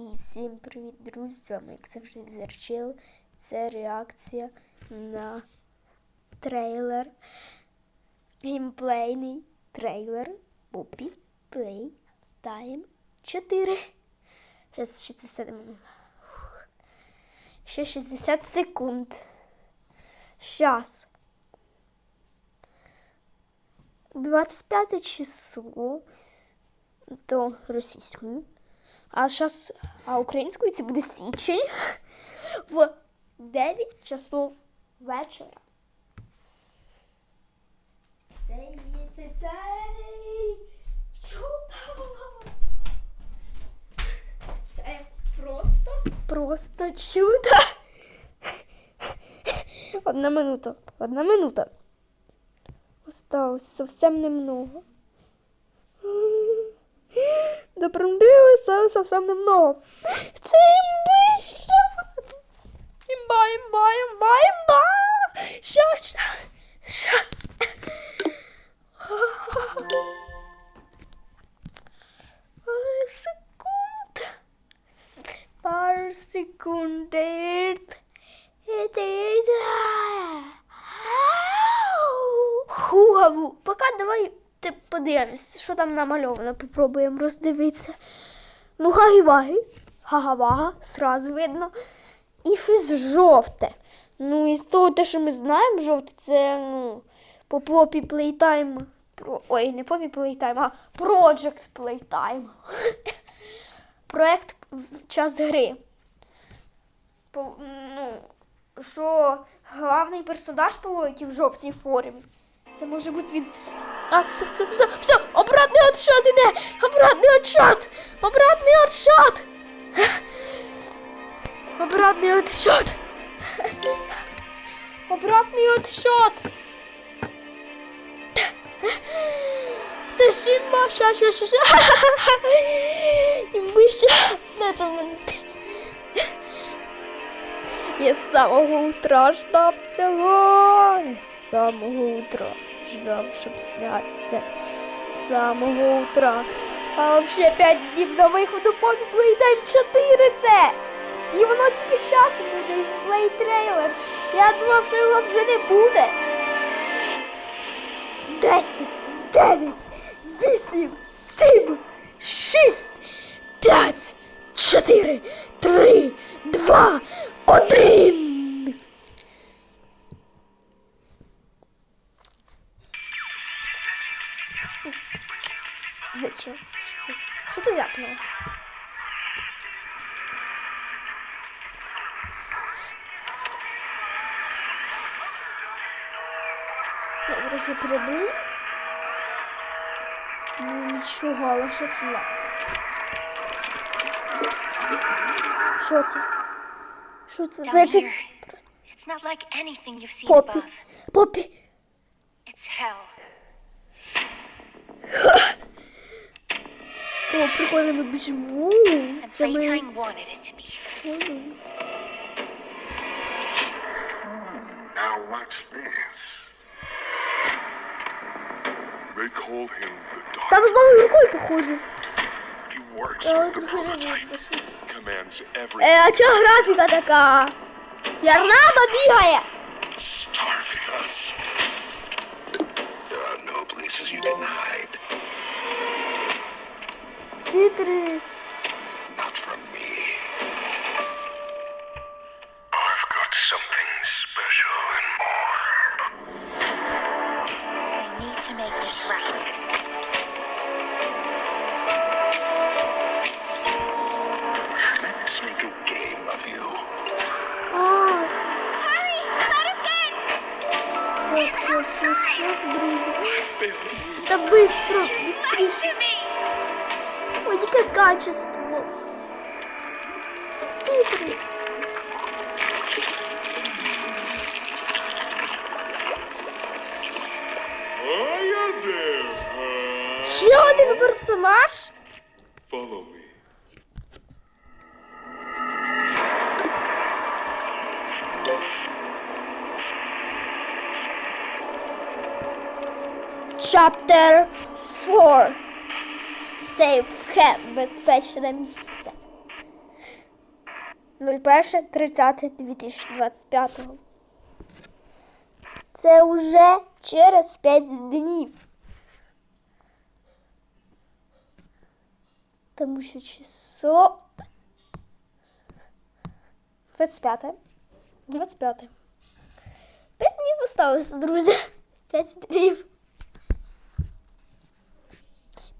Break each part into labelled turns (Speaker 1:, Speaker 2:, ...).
Speaker 1: І всім привіт, друзі! З вами, як завжди, Зерчил. Це реакція на трейлер. Геймплейний трейлер Poppy Play Time 4. Зараз 60 минут. Ще 60 секунд. Щас. 25 число до російською. А зараз, а українською це буде січень в 9 часов вечора. Це є цей. Це просто просто чудо. Одна минута. Одна минута. Осталось зовсем немного. Допрямлюся совсем немного. Це імбище. Імба, імба, імба, імба. Щас, щас. Пару секунд. Пару секунд. Хугаву. Пока давай подивимось, що там намальовано. Попробуємо роздивитися. Ну, гагі-ваги. Гага-вага, сразу видно. І щось жовте. Ну, із того, те, що ми знаємо, жовте, це ну, по попі Playtime. Про... Ой, не попі Playtime, а Project Playtime. Проект час гри. По, ну, що головний персонаж по в жовтій формі. Це може бути він. A, psa, psa, psa, psa! Obrodny odszot, idę! Obrodny odszot! Obrodny odszot! Obrodny odszot! Obrodny odszot! Zeszymba, szasiu, szasiu! I myślę, na czym... Jest samochód, straszna w celu! Samochód, straszna. Ждав щоб снятися. З самого утра. А взагалі 5 днів до виходу по Playtime 4 це. І воно тільки зараз буде плей трейлер. Я думав, що його вже не буде. 10, 9, 8, 7, 6, 5, 4, 3, 2, Зачем? Що це? Що це ляпнуло? Я трохи прибив. Ну нічого, але що це ля? Що це? Що це?
Speaker 2: Down
Speaker 1: якийсь
Speaker 2: it's not like anything you've seen
Speaker 1: попі.
Speaker 2: above.
Speaker 1: Попі.
Speaker 2: It's hell.
Speaker 1: О, прикольно ми біжимо.
Speaker 2: And
Speaker 1: Це ми...
Speaker 2: Playtime wanted it to be.
Speaker 3: Now what's this? They call him the Dark.
Speaker 1: Там знову рукою похоже.
Speaker 3: He works
Speaker 1: Та
Speaker 3: with the
Speaker 1: от вже не
Speaker 3: prototype,
Speaker 1: видно щось.
Speaker 3: commands every
Speaker 1: Е, а чого графіка така? Ярнама бігає.
Speaker 3: starving us. There are no places you can hide.
Speaker 1: Титри.
Speaker 3: Not from me. I've got something special and more.
Speaker 2: I need to make this right.
Speaker 3: Let's make a game of you.
Speaker 1: А,
Speaker 2: Hurry! Let us in!
Speaker 1: так, щас, щас, щас, друзі.
Speaker 3: Failed you.
Speaker 1: Та быстро,
Speaker 2: Lie
Speaker 1: быстрее. Яке качество.
Speaker 3: Huh?
Speaker 1: Ще один персонаж?
Speaker 3: Follow me.
Speaker 1: Chapter 4. Have. Безпечне місце. 01.30.2025. Це вже через 5 днів. Тому що число 25. 25. 5 днів осталось, друзі. 5 днів.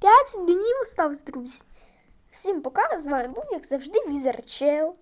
Speaker 1: 5 днів осталось, друзі. Всім пока. З вами був, як завжди, Візер Чел.